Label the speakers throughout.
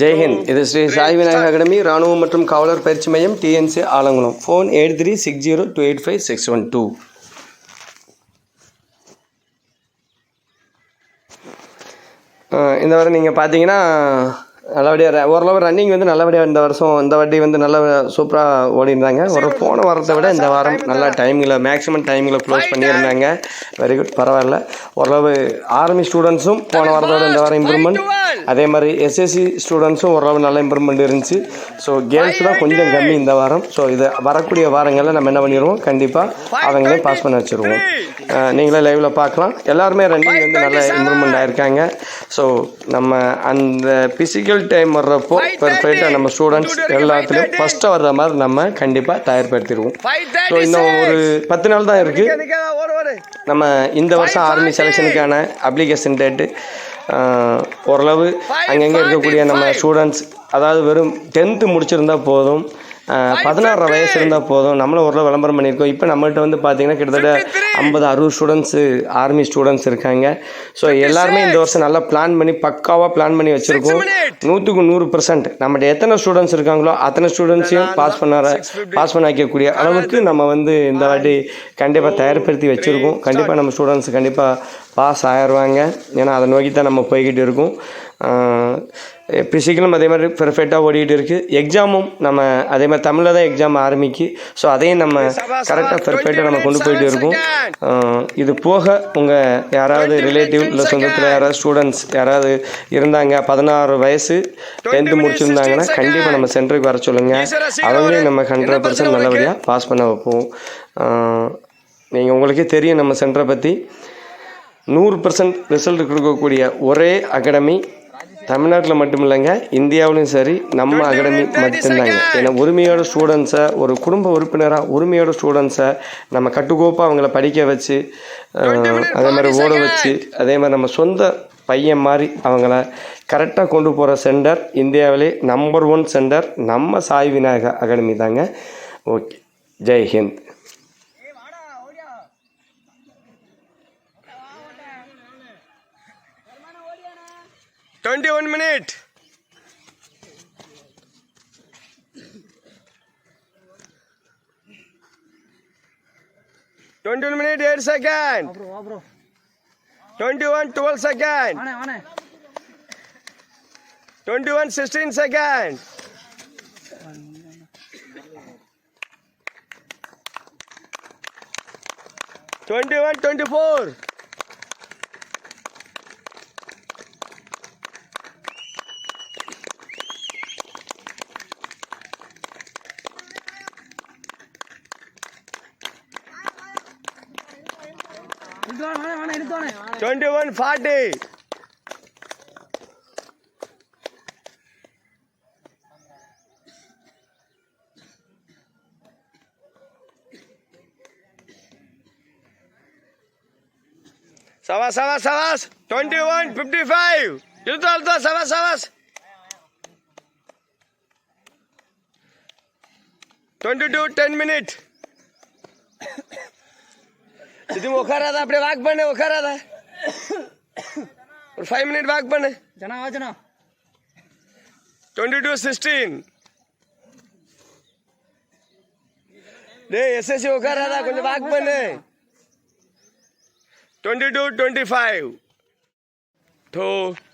Speaker 1: ஜெய்ஹிந்த் இது ஸ்ரீ சாய் விநாயகர் அகாடமி ராணுவம் மற்றும் காவலர் பயிற்சி மையம் TNC Alangulam. Phone eight three six zero two eight five six one two இந்த வாரம் நீங்கள் பார்த்தீங்கன்னா நல்லபடியாக ஓரளவு ரன்னிங் வந்து நல்லபடியாக இந்த வருஷம் இந்த வாட்டி வந்து நல்ல சூப்பராக ஓடிருந்தாங்க. ஒரு போன வாரத்தை விட இந்த வாரம் நல்லா டைமிங்கில் மேக்ஸிமம் டைமிங்கில் க்ளோஸ் பண்ணியிருந்தாங்க. வெரி குட் பரவாயில்ல. ஓரளவு ஆர்மி ஸ்டூடெண்ட்ஸும் போன வாரத்தோட இந்த வாரம் இம்ப்ரூவ்மெண்ட் அதே மாதிரி எஸ்எஸ்சி ஸ்டூடெண்ட்ஸும் ஓரளவு நல்ல இம்ப்ரூவ்மெண்ட் இருந்துச்சு. ஸோ கேர்ள்ஸ் தான் கொஞ்சம் கம்மி இந்த வாரம். ஸோ இதை வரக்கூடிய வாரங்களில் நம்ம என்ன பண்ணிடுவோம் கண்டிப்பாக அவங்களே பாஸ் பண்ண வச்சுருவோம். நீங்களே லைவில் பார்க்கலாம். எல்லாருமே ரன்னிங் வந்து நல்ல இம்ப்ரூவ்மெண்ட் ஆயிருக்காங்க. ஸோ நம்ம அந்த டைம் வர்றப்போ பெர்ஃபெக்டாக நம்ம ஸ்டூடெண்ட்ஸ் எல்லாத்துலேயும் ஃபஸ்ட்டாக வர்ற மாதிரி நம்ம கண்டிப்பாக தயார்படுத்திடுவோம். ஸோ இன்னும் ஒரு பத்து நாள் தான் இருக்குது நம்ம இந்த வருஷம் ஆர்மி செலெக்ஷனுக்கான அப்ளிகேஷன் டேட்டு ஓரளவு அங்கங்கே இருக்கக்கூடிய நம்ம ஸ்டூடெண்ட்ஸ் அதாவது வெறும் டென்த்து முடிச்சிருந்தா போதும். பதினாறு வயசு இருந்தால் போதும். நம்மளும் ஓரளவு விளம்பரம் பண்ணியிருக்கோம். இப்போ நம்மகிட்ட வந்து பார்த்தீங்கன்னா கிட்டத்தட்ட ஐம்பது அறுபது ஸ்டூடெண்ட்ஸு ஆர்மி ஸ்டூடெண்ட்ஸ் இருக்காங்க. ஸோ எல்லாருமே இந்த வருஷம் நல்லா பிளான் பண்ணி பக்காவாக பிளான் பண்ணி வச்சுருக்கோம். நூற்றுக்கு நூறு பர்சன்ட் நம்மகிட்ட எத்தனை ஸ்டூடெண்ட்ஸ் இருக்காங்களோ அத்தனை ஸ்டூடெண்ட்ஸையும் பாஸ் பண்ண பாஸ் பண்ண வைக்கக்கூடிய அளவுக்கு நம்ம வந்து இந்த வாட்டி கண்டிப்பாக தயார்படுத்தி வச்சுருக்கோம். கண்டிப்பாக நம்ம ஸ்டூடெண்ட்ஸ் கண்டிப்பாக பாஸ் ஆயிடுவாங்க ஏன்னா அதை நோக்கி தான் நம்ம போய்கிட்டு இருக்கோம். ஃபிசிக்கலும் அதே மாதிரி பெர்ஃபெக்டாக ஓடிக்கிட்டு இருக்குது எக்ஸாமும் நம்ம அதே மாதிரி தமிழில் தான் எக்ஸாம் ஆரம்பிக்கு. ஸோ அதையும் நம்ம கரெக்டாக பெர்ஃபெக்டாக நம்ம கொண்டு போயிட்டு இருக்கோம். இது போக உங்கள் யாராவது ரிலேட்டிவ் இல்லை சொந்தத்தில் யாராவது ஸ்டூடெண்ட்ஸ் யாராவது இருந்தாங்க பதினாறு வயசு டென்த்து முடிச்சிருந்தாங்கன்னா கண்டிப்பாக நம்ம சென்டருக்கு வர சொல்லுங்கள் அவங்களையும் நம்ம ஹண்ட்ரட் பர்சன்ட் நல்லபடியாக பாஸ் பண்ண வைப்போம். நீங்கள் உங்களுக்கே தெரியும் நம்ம சென்டரை பற்றி நூறு பர்சன்ட் ரிசல்ட் கொடுக்கக்கூடிய ஒரே அகாடமி தமிழ்நாட்டில் மட்டும் இல்லைங்க இந்தியாவிலும் சரி நம்ம அகாடமி மட்டும்தாங்க. ஏன்னா உரிமையோட ஸ்டூடெண்ட்ஸை ஒரு குடும்ப உறுப்பினராக உரிமையோட ஸ்டூடெண்ட்ஸை நம்ம கட்டுக்கோப்பாக அவங்கள படிக்க வச்சு அதே மாதிரி ஓட வச்சு அதே மாதிரி நம்ம சொந்த பையன் மாதிரி அவங்கள கரெக்டாக கொண்டு போகிற சென்டர் இந்தியாவிலே நம்பர் ஒன் சென்டர் நம்ம சாய் விநாயகர் அகாடமி தாங்க. Okay. 21 minute.
Speaker 2: Twenty one minute eight second. Twenty one twelve second. Twenty one sixteen second. Twenty one twenty four. Twenty one forty सवा सवा सवा ट्वेंटी वन फिफ्टी फाइव कितना तो सवा सवा ट्वेंटी टू टेन मिनट દીદી ઓખા રહ્યા આપણે વાઘ બને ઓખા રહ્યા હતા ફાઈવ મિનિટ વાઘ બને જણા
Speaker 3: આવે જણા twenty
Speaker 2: two sixteen day SSC ఒక రాదా కొంచెం బాగుపడి twenty two twenty five two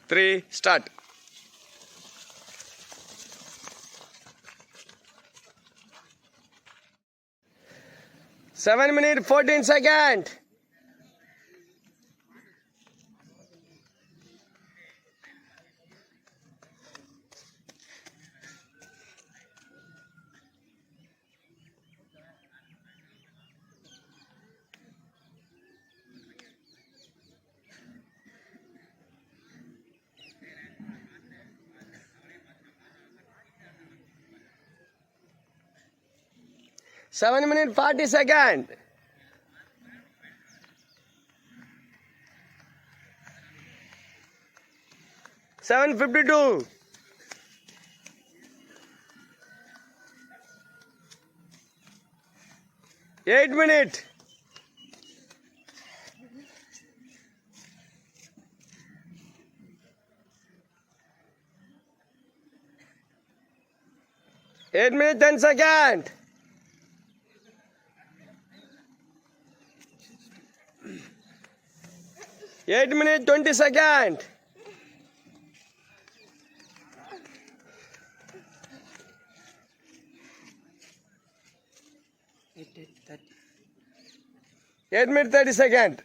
Speaker 2: three start 7 minute 14 second. 7 minutes minute seconds. Seven fifty-two. Eight minutes. Eight minute ten seconds. Eight minute twenty second. Eight minute thirty second.